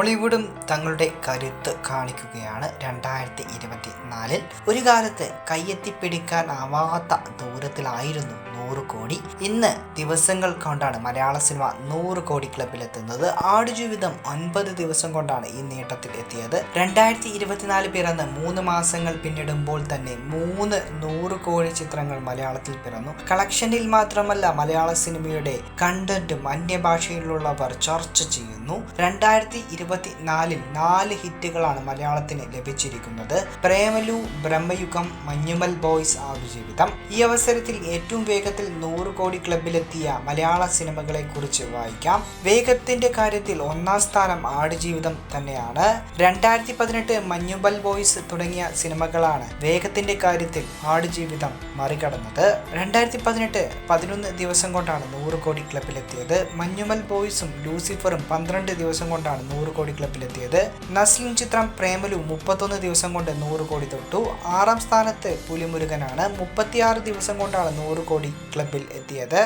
മോളിവുഡും തങ്ങളുടെ കരുത്ത് കാണിക്കുകയാണ് രണ്ടായിരത്തി ഇരുപത്തി നാലിൽ ഒരു കാലത്ത് കയ്യെത്തിപ്പിടിക്കാനാവാത്ത ദൂരത്തിലായിരുന്നു നൂറ് കോടി. ഇന്ന് ദിവസങ്ങൾ കൊണ്ടാണ് മലയാള സിനിമ നൂറ് കോടി ക്ലബിലെത്തുന്നത്. ആടുജീവിതം ഒൻപത് ദിവസം കൊണ്ടാണ് ഈ നേട്ടത്തിൽ എത്തിയത്. രണ്ടായിരത്തി ഇരുപത്തിനാല് പിറന്ന് മൂന്ന് മാസങ്ങൾ പിന്നിടുമ്പോൾ തന്നെ മൂന്ന് നൂറ് കോടി ചിത്രങ്ങൾ മലയാളത്തിൽ പിറന്നു. കളക്ഷനിൽ മാത്രമല്ല മലയാള സിനിമയുടെ കണ്ടന്റും അന്യഭാഷയിലുള്ളവർ ചർച്ച ചെയ്യുന്നു. രണ്ടായിരത്തി ഇരുപത്തിനാലിൽ നാല് ഹിറ്റുകളാണ് മലയാളത്തിന് ലഭിച്ചിരിക്കുന്നത്. പ്രേമലു ബ്രഹ്മയുഗം മഞ്ഞുമൽ ബോയ്സ് ആടുജീവിതം ഈ അവസരത്തിൽ ഏറ്റവും വേഗത്തിൽ നൂറ് കോടി ക്ലബിലെത്തിയ മലയാള സിനിമകളെ കുറിച്ച് വായിക്കാം. വേഗത്തിന്റെ കാര്യത്തിൽ ഒന്നാം സ്ഥാനം ആടുജീവിതം തന്നെയാണ്. രണ്ടായിരത്തി പതിനെട്ട് മഞ്ഞുമൽ ബോയ്സ് തുടങ്ങിയ സിനിമകളാണ് വേഗത്തിന്റെ കാര്യത്തിൽ ആടുജീവിതം മറികടന്നത്. രണ്ടായിരത്തി പതിനെട്ട് പതിനൊന്ന് ദിവസം കൊണ്ടാണ് നൂറ് കോടി ക്ലബിലെത്തിയത് മഞ്ഞുമൽ ബോയ്സും ലൂസിഫറും പന്ത്രണ്ട് ദിവസം കൊണ്ടാണ് നൂറ് കോടി ക്ലബിലെത്തിയത്. നസ്ലിൻ ചിത്രം പ്രേമലു മുപ്പത്തൊന്ന് ദിവസം കൊണ്ട് നൂറ് കോടി തൊട്ടു. ആറാം സ്ഥാനത്ത് പുലിമുരുകനാണ് മുപ്പത്തിയാറ് ദിവസം കൊണ്ടാണ് നൂറ് കോടി ക്ലബിൽ എത്തിയത്.